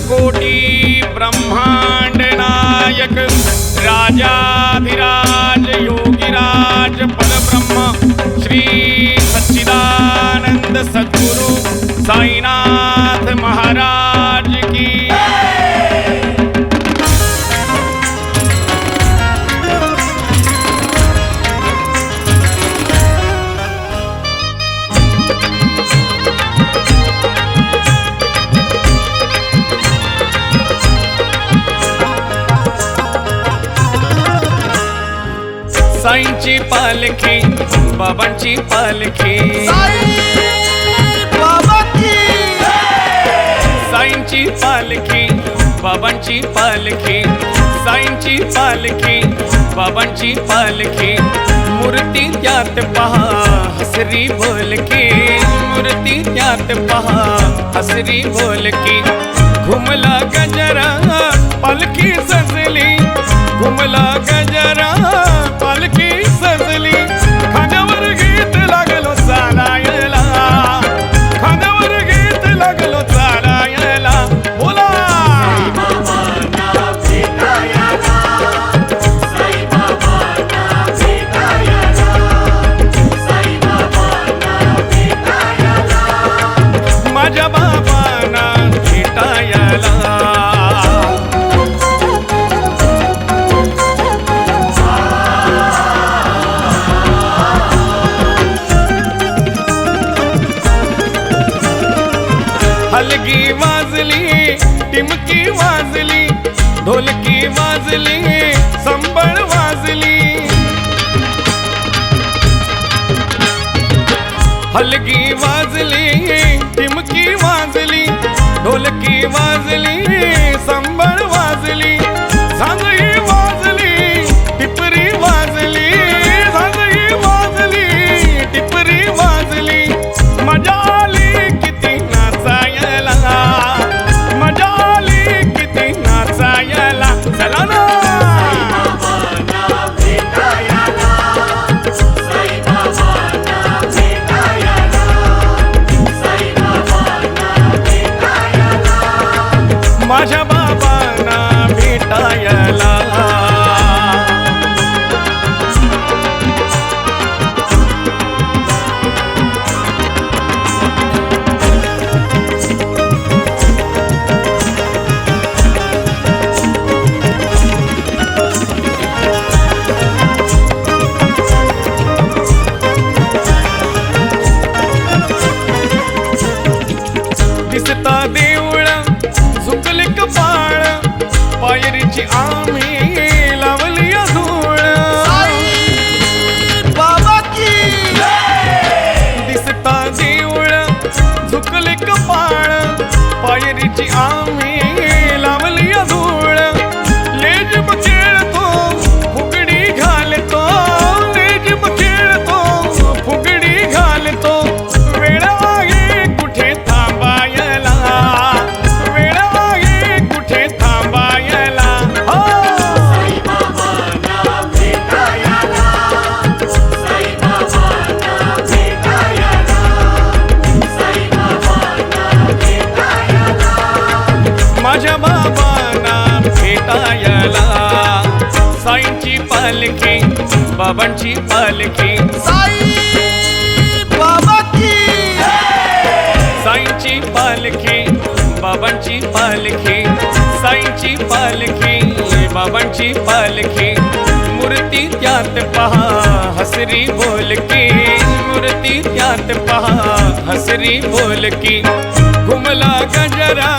कोटि ब्रह्मांड नायक राजाधिराज योगिराज परब्रह्म श्री सच्चिदानंद सद्गुरु साईना साईंची पालखी बाबांची पालखी। साईंची पालखी बाबांची पालखी। साईंची पालखी बाबांची पालखी। मूर्ती त्यात पहा हसरी बोलकी। मूर्ती त्यात पहा हसरी बोलकी। घुमला गजरा पालखी सजली। घुमला माझ्या बाबांना भेटायला हलगी वाजली टिमकी वाजली ढोलकी वाजली। हलगी वाजली टिमकी वाजली ढोलकी वाजली संबळ वाजली झांजई army. भेटायला साईंची पालखी, बाबांची पालखी। साईंची पालखी, बाबांची पालखी। साईंची पालखी, बाबांची पालखी। मूर्ती त्यात पहा, हसरी बोलकी। मूर्ती त्यात पहा, हसरी बोलकी। घुमला गजरा